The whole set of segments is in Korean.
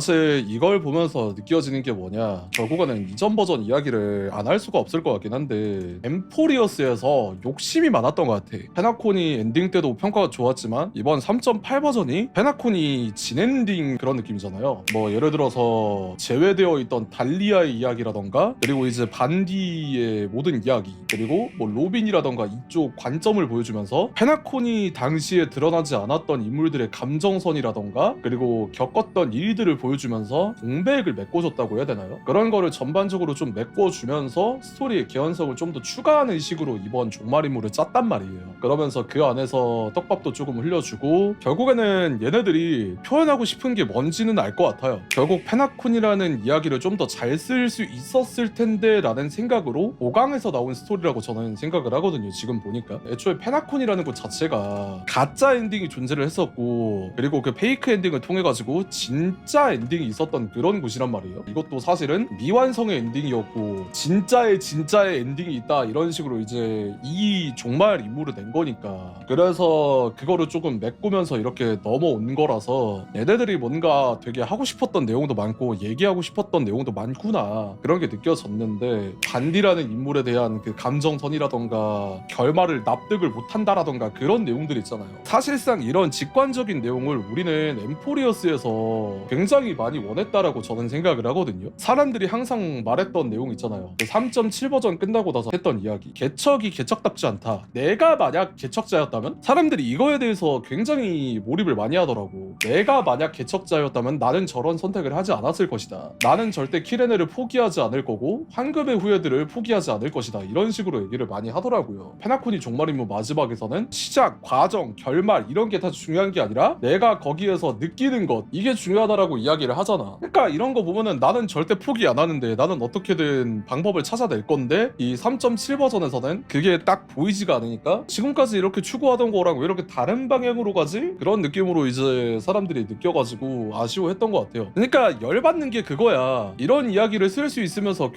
사실 이걸 보면서 느껴지는 게 뭐냐. 결국에는 이전 버전 이야기를 안 할 수가 없을 것 같긴 한데 엠포리어스에서 욕심이 많았던 것 같아. 페나콘이 엔딩 때도 평가가 좋았지만 이번 3.8 버전이 페나콘이 진엔딩 그런 느낌이잖아요. 뭐 예를 들어서 제외되어 있던 달리아의 이야기라던가 그리고 이제 반디의 모든 이야기 그리고 뭐 로빈이라던가 이쪽 관점을 보여주면서 페나콘이 당시에 드러나지 않았던 인물들의 감정선이라던가 그리고 겪었던 일들을 보여주면서 공백을 메꿔줬다고 해야 되나요? 그런 거를 전반적으로 좀 메꿔주면서 스토리의 개연성을 좀 더 추가하는 식으로 이번 종말 인물을 짰단 말이에요. 그러면서 그 안에서 떡밥도 조금 흘려주고 결국에는 얘네들이 표현하고 싶은 게 뭔지는 알 것 같아요. 결국 페나콘이라는 이야기를 좀 더 잘 쓸 수 있었을 텐데 라는 생각으로 5강에서 나온 스토리라고 저는 생각을 하거든요. 지금 보니까. 애초에 페나콘이라는 것 자체가 가짜 엔딩이 존재를 했었고 그리고 그 페이크 엔딩을 통해 가지고 진짜 엔딩이 있었던 그런 곳이란 말이에요. 이것도 사실은 미완성의 엔딩이었고 진짜의 진짜의 엔딩이 있다 이런 식으로 이제 이 종말 임무를 낸 거니까 그래서 그거를 조금 메꾸면서 이렇게 넘어온 거라서 얘네들이 뭔가 되게 하고 싶었던 내용도 많고 얘기하고 싶었던 내용도 많구나 그런 게 느껴졌는데 반디라는 인물에 대한 그 감정선이라던가 결말을 납득을 못한다라던가 그런 내용들 있잖아요 사실상 이런 직관적인 내용을 우리는 엠포리어스에서 굉장히 많이 원했다라고 저는 생각을 하거든요. 사람들이 항상 말했던 내용 있잖아요. 3.7 버전 끝나고 나서 했던 이야기. 개척이 개척답지 않다. 내가 만약 개척자였다면? 사람들이 이거에 대해서 굉장히 몰입을 많이 하더라고. 내가 만약 개척자였다면 나는 저런 선택을 하지 않았을 것이다. 나는 절대 키레네를 포기하지 않을 거고 황금의 후예들을 포기하지 않을 것이다. 이런 식으로 얘기를 많이 하더라고요. 페나콘이 종말 임무 마지막에서는 시작 과정 결말 이런 게 다 중요한 게 아니라 내가 거기에서 느끼는 것 이게 중요하다라고 이야기 를 하잖아. 그러니까 이런 거 보면은 나는 절대 포기 안 하는데 나는 어떻게든 방법을 찾아낼 건데 이 3.7 버전에서는 그게 딱 보이지가 않으니까 지금까지 이렇게 추구하던 거랑 왜 이렇게 다른 방향으로 가지? 그런 느낌으로 이제 사람들이 느껴가지고 아쉬워했던 것 같아요. 그러니까 열받는 게 그거야. 이런 이야기를 쓸 수 있으면서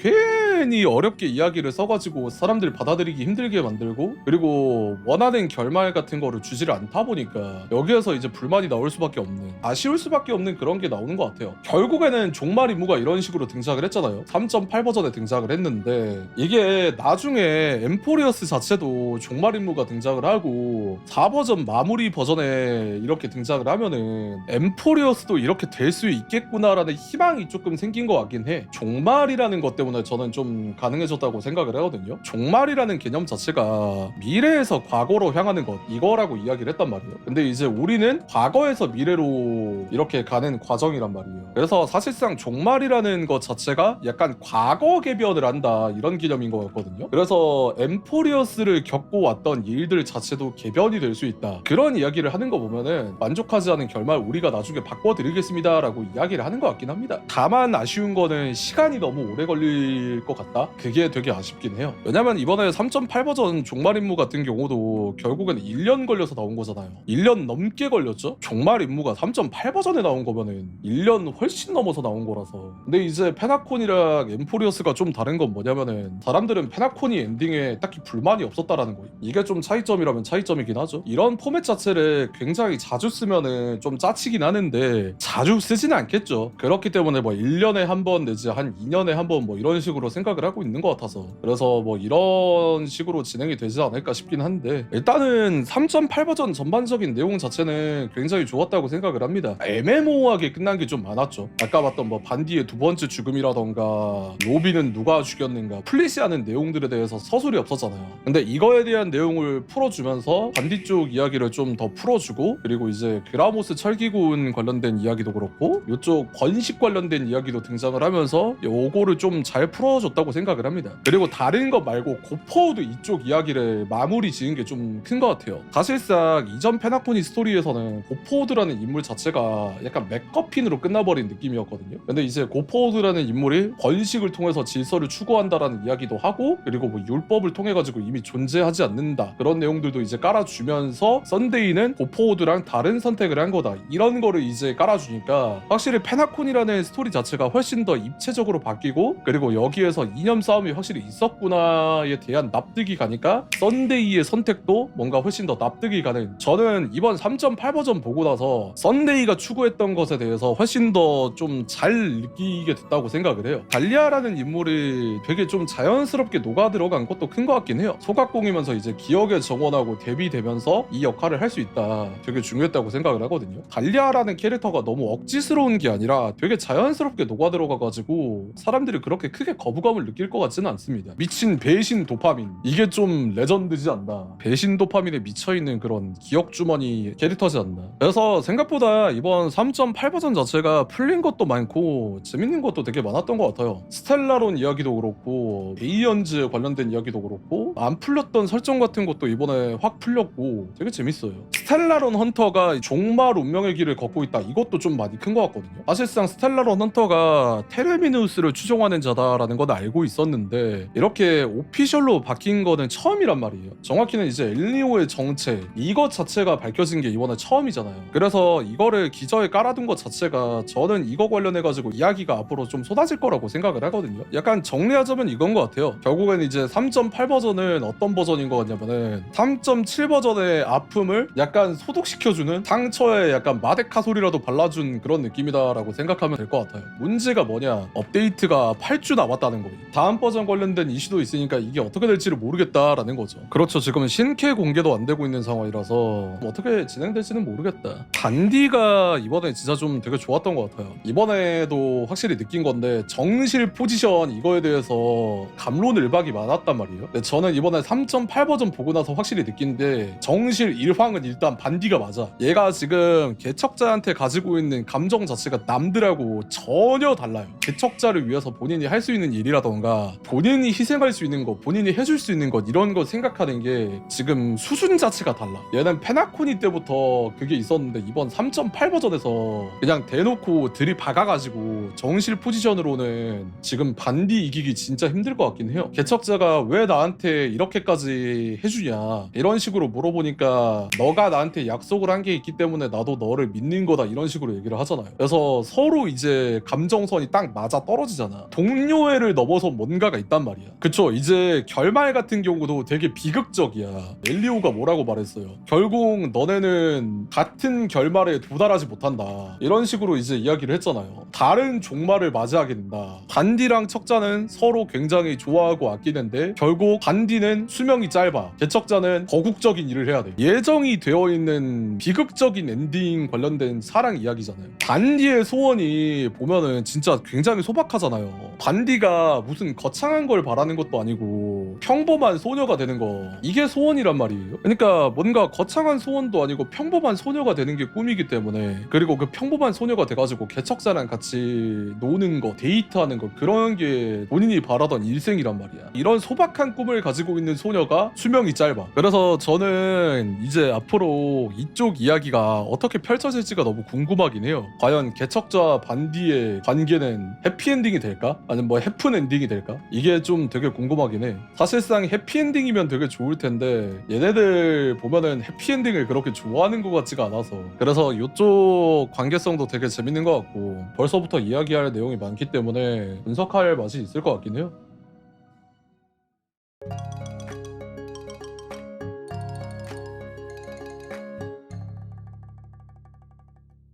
괜히 어렵게 이야기를 써가지고 사람들이 받아들이기 힘들게 만들고 그리고 원하는 결말 같은 거를 주지를 않다 보니까 여기에서 이제 불만이 나올 수밖에 없는 아쉬울 수밖에 없는 그런 게 나오는 것 같아요. 결국에는 종말 임무가 이런 식으로 등장을 했잖아요. 3.8 버전에 등장을 했는데 이게 나중에 엠포리어스 자체도 종말 임무가 등장을 하고 4버전 마무리 버전에 이렇게 등장을 하면은 엠포리어스도 이렇게 될 수 있겠구나라는 희망이 조금 생긴 것 같긴 해. 종말이라는 것 때문에 저는 좀 가능해졌다고 생각을 하거든요. 종말이라는 개념 자체가 미래에서 과거로 향하는 것 이거라고 이야기를 했단 말이에요. 근데 이제 우리는 과거에서 미래로 이렇게 가는 과정이란 말이에요. 그래서 사실상 종말이라는 것 자체가 약간 과거 개변을 한다 이런 개념인 것 같거든요. 그래서 엠포리어스를 겪고 왔던 일들 자체도 개변이 될 수 있다. 그런 이야기를 하는 거 보면은 만족하지 않은 결말 우리가 나중에 바꿔드리겠습니다 라고 이야기를 하는 것 같긴 합니다. 다만 아쉬운 거는 시간이 너무 오래 걸릴 것 같다? 그게 되게 아쉽긴 해요. 왜냐면 이번에 3.8 버전 종말 임무 같은 경우도 결국엔 1년 걸려서 나온 거잖아요. 1년 넘게 걸렸죠? 종말 임무가 3.8 버전에 나온 거면은 1년 훨씬 넘어서 나온 거라서. 근데 이제 페나콘이랑 엠포리어스가 좀 다른 건 뭐냐면은 사람들은 페나콘이 엔딩에 딱히 불만이 없었다라는 거예요. 이게 좀 차이점이라면 차이점이긴 하죠. 이런 포맷 자체를 굉장히 자주 쓰면은 좀 짜치긴 하는데 자주 쓰지는 않겠죠. 그렇기 때문에 뭐 1년에 한 번 내지 한 2년에 한 번 뭐 이런 식으로 생각 을 하고 있는 것 같아서. 그래서 뭐 이런 식으로 진행이 되지 않을까 싶긴 한데 일단은 3.8 버전 전반적인 내용 자체는 굉장히 좋았다고 생각을 합니다. 애매모호하게 끝난 게 좀 많았죠. 아까 봤던 뭐 반디의 두 번째 죽음이라던가 로비는 누가 죽였는가 플리시하는 내용들에 대해서 서술이 없었잖아요. 근데 이거에 대한 내용을 풀어주면서 반디 쪽 이야기를 좀 더 풀어주고 그리고 이제 그라모스 철기군 관련된 이야기도 그렇고 이쪽 번식 관련된 이야기도 등장을 하면서 요거를 좀 잘 풀어줬다 고 생각을 합니다. 그리고 다른 거 말고 고포우드 이쪽 이야기를 마무리 지은 게 좀 큰 것 같아요. 사실상 이전 페나코니 스토리에서는 고포우드라는 인물 자체가 약간 맥커핀으로 끝나버린 느낌이었거든요. 근데 이제 고포우드라는 인물이 번식을 통해서 질서를 추구한다라는 이야기도 하고 그리고 뭐 율법을 통해 가지고 이미 존재하지 않는다. 그런 내용들도 이제 깔아주면서 썬데이는 고포우드랑 다른 선택을 한 거다. 이런 거를 이제 깔아주니까 확실히 페나콘이라는 스토리 자체가 훨씬 더 입체적으로 바뀌고 그리고 여기에서 이념 싸움이 확실히 있었구나에 대한 납득이 가니까 썬데이의 선택도 뭔가 훨씬 더 납득이 가는. 저는 이번 3.8 버전 보고 나서 썬데이가 추구했던 것에 대해서 훨씬 더 좀 잘 느끼게 됐다고 생각을 해요. 달리아라는 인물이 되게 좀 자연스럽게 녹아 들어간 것도 큰 것 같긴 해요. 소각공이면서 이제 기억에 정원하고 데뷔되면서 이 역할을 할 수 있다. 되게 중요했다고 생각을 하거든요. 달리아라는 캐릭터가 너무 억지스러운 게 아니라 되게 자연스럽게 녹아 들어가가지고 사람들이 그렇게 크게 거부감을 느낄 것 같지는 않습니다. 미친 배신 도파민. 이게 좀 레전드지 않나. 배신 도파민에 미쳐 있는 그런 기억 주머니 캐릭터지 않나. 그래서 생각보다 이번 3.8 버전 자체가 풀린 것도 많고 재밌는 것도 되게 많았던 것 같아요. 스텔라론 이야기도 그렇고 에이언즈 관련된 이야기도 그렇고 안 풀렸던 설정 같은 것도 이번에 확 풀렸고 되게 재밌어요. 스텔라론 헌터가 종말 운명의 길을 걷고 있다. 이것도 좀 많이 큰 것 같거든요. 사실상 스텔라론 헌터가 테르미누스를 추종하는 자다라는 건 알고 있었는데 이렇게 오피셜로 바뀐 거는 처음이란 말이에요. 정확히는 이제 엘리오의 정체 이것 자체가 밝혀진 게 이번에 처음이잖아요. 그래서 이거를 기저에 깔아둔 것 자체가 저는 이거 관련해 가지고 이야기가 앞으로 좀 쏟아질 거라고 생각을 하거든요. 약간 정리하자면 이건 것 같아요. 결국엔 이제 3.8 버전은 어떤 버전인 것 같냐면은 3.7 버전의 아픔을 약간 소독시켜주는 상처에 약간 마데카 소리라도 발라준 그런 느낌이다라고 생각하면 될 것 같아요. 문제가 뭐냐? 업데이트가 8주 남았다는 거 다음 버전 관련된 이슈도 있으니까 이게 어떻게 될지를 모르겠다라는 거죠. 그렇죠. 지금은 신캐 공개도 안 되고 있는 상황이라서 어떻게 진행될지는 모르겠다. 반디가 이번에 진짜 좀 되게 좋았던 것 같아요. 이번에도 확실히 느낀 건데 정실 포지션 이거에 대해서 감론을박이 많았단 말이에요. 근데 저는 이번에 3.8 버전 보고 나서 확실히 느낀 게 정실 일황은 일단 반디가 맞아. 얘가 지금 개척자한테 가지고 있는 감정 자체가 남들하고 전혀 달라요. 개척자를 위해서 본인이 할 수 있는 일이라 던가 본인이 희생할 수 있는 것 본인이 해줄 수 있는 것 이런 거 생각하는 게 지금 수준 자체가 달라. 얘는 페나코니 때부터 그게 있었는데 이번 3.8 버전에서 그냥 대놓고 들이박아가지고 정실 포지션으로는 지금 반디 이기기 진짜 힘들 것 같긴 해요. 개척자가 왜 나한테 이렇게까지 해주냐 이런 식으로 물어보니까 너가 나한테 약속을 한 게 있기 때문에 나도 너를 믿는 거다 이런 식으로 얘기를 하잖아요. 그래서 서로 이제 감정선이 딱 맞아 떨어지잖아. 동료애를 넘 어서 뭔가가 있단 말이야. 그쵸? 이제 결말 같은 경우도 되게 비극적이야. 엘리오가 뭐라고 말했어요? 결국 너네는 같은 결말에 도달하지 못한다. 이런 식으로 이제 이야기를 했잖아요. 다른 종말을 맞이하게 된다. 반디랑 척자는 서로 굉장히 좋아하고 아끼는데 결국 반디는 수명이 짧아. 개척자는 거국적인 일을 해야 돼. 예정이 되어 있는 비극적인 엔딩 관련된 사랑 이야기잖아요. 반디의 소원이 보면은 진짜 굉장히 소박하잖아요. 반디가 무슨 거창한 걸 바라는 것도 아니고 평범한 소녀가 되는 거. 이게 소원이란 말이에요. 그러니까 뭔가 거창한 소원도 아니고 평범한 소녀가 되는 게 꿈이기 때문에 그리고 그 평범한 소녀가 돼가지고 개척자랑 같이 노는 거 데이트하는 거 그런 게 본인이 바라던 일생이란 말이야. 이런 소박한 꿈을 가지고 있는 소녀가 수명이 짧아. 그래서 저는 이제 앞으로 이쪽 이야기가 어떻게 펼쳐질지가 너무 궁금하긴 해요. 과연 개척자 반디의 관계는 해피엔딩이 될까? 아니면 뭐 해픈 엔딩이 될까? 이게 좀 되게 궁금하긴 해 사실상 해피엔딩이면 되게 좋을 텐데 얘네들 보면은 해피엔딩을 그렇게 좋아하는 것 같지가 않아서. 그래서 이쪽 관계성도 되게 재밌는 것 같고 벌써부터 이야기할 내용이 많기 때문에 분석할 맛이 있을 것 같긴 해요